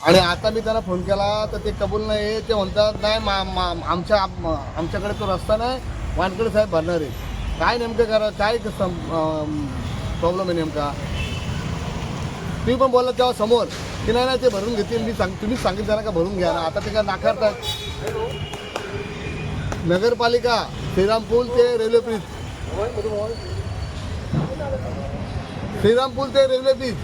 आणि आता मी त्यांना फोन केला तर ते कबूल नाही ते म्हणतात नाही मा- मा- आमच्या आम- आमच्याकडे तो रस्ता नाही. वानकडे साहेब भरणार आहे. काय नेमकं करा काय प्रॉब्लेम आहे नेमका? तुम्ही पण बोलला तेव्हा समोर की नाही नाही ते भरून घेतील. मी सांग तुम्हीच सांगितलं ना का भरून घ्या ना? आता ते काय नाकारतात. नगरपालिका श्रीरामपूल ते रेल्वे ब्रिज. श्रीरामपूल ते रेल्वे ब्रिज.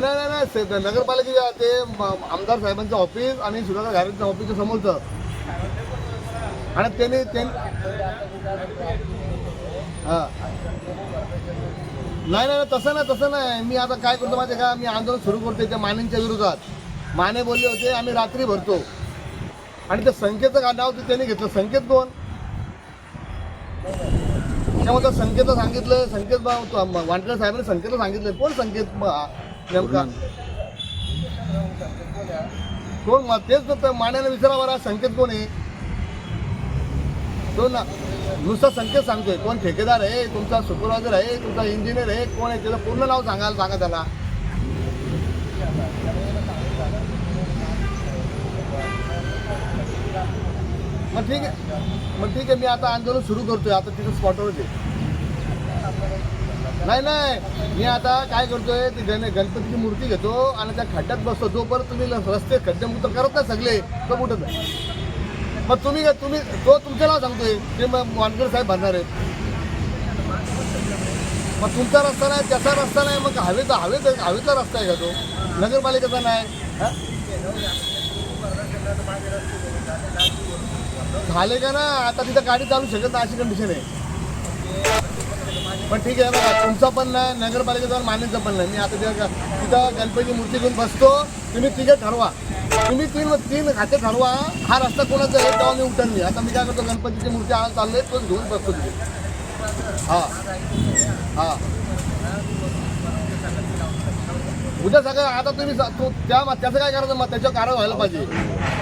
नाही नाही नाही, नाही से- नगरपालिकेच्या ते म- आमदार साहेबांचं ऑफिस आणि सुधाकर घारेंचं ऑफिसच्या समोरचं. आणि त्यांनी त्यांनी नाही नाही नाही, तसं नाही तसं नाही. मी आता काय करतो माहिती आहे का? मी आंदोलन सुरू करतो त्या मानेंच्या विरोधात. माने बोलले होते आम्ही रात्री भरतो. आणि त्या संकेतचं का नाव ते त्यांनी घेतलं. संकेत कोण? त्यामुळे संकेत सांगितलं संकेत बा- तो वानखेडे साहेबांनी संकेत सांगितलं. कोण संकेत? म- नेमका. कोण मग तेच तर मान्याला विचारा संकेत कोण आहे? तो ना नुसता संकेत सांगतोय. कोण ठेकेदार आहे तुमचा सुपरवायझर आहे तुमचा इंजिनियर आहे कोण आहे? त्याचं पूर्ण नाव सांगायला सांगा त्याला. मग ठीक आहे. मग ठीक आहे मी आता आंदोलन सुरू करतोय. आता तिथं स्पॉटवरच आहे. नाही नाही. मी आता काय करतोय ती गण गणपतीची मूर्ती घेतो आणि त्या खड्ड्यात बसतो. जोपर्यंत तुम्ही रस्ते रस्ते खड्डेमुक्त करत नाही सगळे तो कुठं नाही मग तुम्ही तुम्ही तो तुमच्या नाव सांगतोय. ते मग वानकर साहेब भरणार आहेत. मग तुमचा रस्ता नाही त्याचा रस्ता नाही मग हवेचा हवेचा हवेचा रस्ता आहे का तो? नगरपालिकेचा नाही. झाले का ना? आता तिथं गाडी चालू शकत नाही अशी कंडिशन आहे. पण ठीक आहे बघा तुमचा पण नाही नगरपालिकेचा मान्यचा पण नाही. मी आता तिथं तिथं गणपतीची मूर्ती घेऊन बसतो तुम्ही तिघे ठरवा. तुम्ही तीन तीन खाते ठरवा. हा रस्ता कोणाचा आहे तेव्हा मी उठण नाही आता मी काय करतो गणपतीची मूर्ती आज चाललोय तोच घेऊन बसतो तिथे. हा. हा. उद्या सगळं आता तुम्ही सा- तो- त्या त्याचं काय करायचं? मग त्याच्यावर कारवाई व्हायला पाहिजे.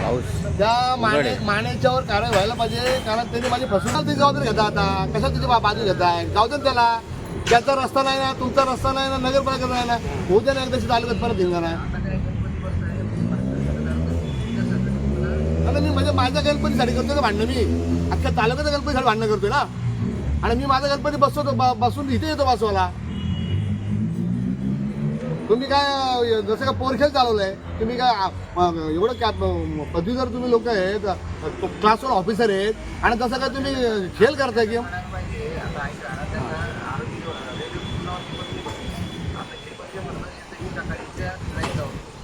पाऊस. त्या माने मानेच्यावर कारवाई व्हायला पाहिजे कारण त्यांनी माझी फसवणूक ती जबाबदारी घेता आता. कशा तुझी बा- बाजू घेताय जाऊ दे ना त्याला. त्याचा रस्ता नाही ना तुमचा रस्ता नाही ना नगरपालिकेचा नाही ना उद्या ना एकदाशी तालुक्यात परत घेऊन ना आणि मी म्हणजे माझ्या गणपतीसाठी करतोय ना भांडणं मी. अख्ख्या तालुक्याच्या गणपतीसाठी भांडणं करतोय ना. आणि मी माझा गणपती बसवतो ब- बसून इथे येतो बसवायला. तुम्ही काय जसं का पोरखेल चालवलंय तुम्ही काय एवढं काय पदवीधर तुम्ही लोक आहेत क्लासवर ऑफिसर आहेत आणि तसं काय तुम्ही खेळ करताय की?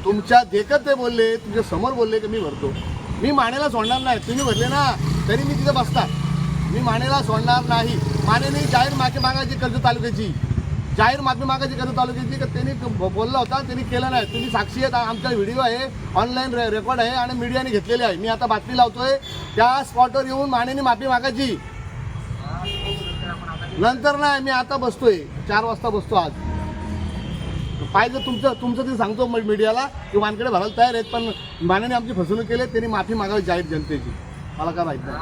तुमच्या देखत ते बोलले तुमच्यासमोर बोलले की मी भरतो. मी मानेला सोडणार नाही. तुम्ही भरले ना तरी मी तिथे बसता मी मानेला सोडणार नाही. मानेने जाहीर माफी मागायची कर्ज तालुक्याची. जाहीर माफी मागायची गरज तालुक्याची की त्यांनी बोलला होता त्यांनी केलं नाही. तुम्ही साक्षी आहेत आमचा व्हिडिओ आहे ऑनलाईन रेकॉर्ड आहे आणि मीडियाने घेतलेले आहे. मी आता बातमी लावतोय त्या स्पॉटवर येऊन मानेने माफी मागायची. नंतर नाही मी आता बसतोय. चार वाजता बसतो आज. पाहिजे तुमचं तुमचं ते सांगतो मीडियाला की वानकडे भरायला तयार आहेत पण मानेने आमची फसवणूक केली त्यांनी माफी मागावी जाहीर जनतेची. मला काय माहीत नाही.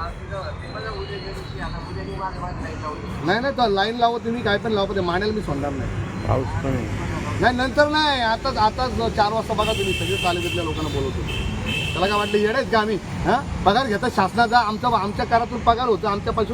नाही नाही तर लाईन लावत तुम्ही काय पण लावत मानेला मी सोडणार नाही. पाऊस पण आहे. नाही नंतर नाही आताच आताच चार वाजता बघा तुम्ही सगळे तालुक्यातल्या लोकांना बोलवतो. त्याला काय वाटलं येडेच का आम्ही? हां? पगार घेतात शासनाचा आमचा आमच्या करातून पगार होतो आमच्यापासून